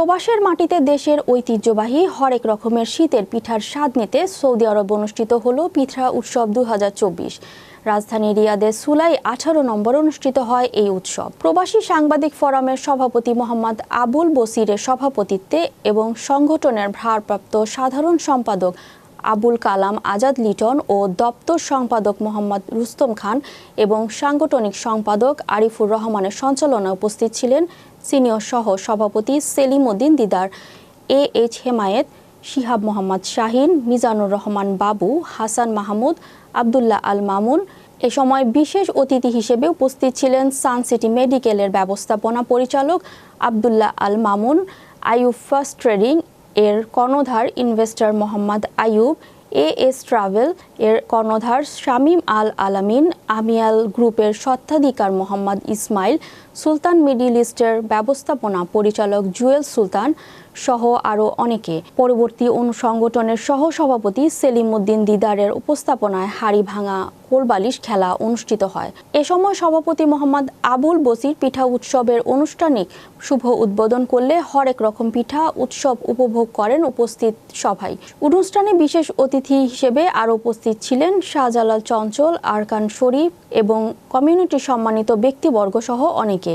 প্রবাসের মাটিতে দেশের ঐতিহ্যবাহী হরেক রকমের শীতের পিঠার স্বাদ নিতে সৌদি আরব অনুষ্ঠিত হল পিঠা উৎসব দুই হাজার চব্বিশ। রাজধানী রিয়াদের সুলাই আঠারো নম্বর অনুষ্ঠিত হয় এই উৎসব। প্রবাসী সাংবাদিক ফোরামের সভাপতি মোহাম্মদ আবুল বসিরের সভাপতিত্বে এবং সংগঠনের ভারপ্রাপ্ত সাধারণ সম্পাদক আবুল কালাম, আজাদ লিটন ও দপ্তর সম্পাদক মোহাম্মদ রুস্তম খান এবং সাংগঠনিক সম্পাদক আরিফুর রহমানের সঞ্চালনায় উপস্থিত ছিলেন সিনিয়র সহ সভাপতি সেলিম উদ্দিন দিদার, এ এইচ হেমায়েত, শিহাব মোহাম্মদ শাহিন, মিজানুর রহমান বাবু, হাসান মাহমুদ, আবদুল্লাহ আল মামুন। এ সময় বিশেষ অতিথি হিসেবে উপস্থিত ছিলেন সান সিটি মেডিকেলের ব্যবস্থাপনা পরিচালক আবদুল্লাহ আল মামুন, আইয়ুব ফার্স্ট ট্রেডিং এর কর্ণধার investor Mohammad Ayub, A S travel এর কর্ণধার শামীম আল আলামিন, আমিয়াল গ্রুপের স্বত্বাধিকার মোহাম্মদ ইসমাইল, সুলতান মিডিল ইস্টের ব্যবস্থাপনা পরিচালক জুয়েল সুলতান সহ আরও অনেকে। পরবর্তী অনুসংগঠনের সহ সভাপতি সেলিম উদ্দিন দিদারের উপস্থাপনায় হাড়ি ভাঙা কোলবালিশ খেলা অনুষ্ঠিত হয়। এ সময় সভাপতি মোহাম্মদ আবুল বসির পিঠা উৎসবের আনুষ্ঠানিক শুভ উদ্বোধন করলে হরেক রকম পিঠা উৎসব উপভোগ করেন উপস্থিত সভায়। অনুষ্ঠানে বিশেষ অতিথি হিসেবে আরও উপস্থিত ছিলেন শাহজালাল চঞ্চল, আরকান শরীফ এবং কমিউনিটি সম্মানিত ব্যক্তিবর্গ সহ অনেকে।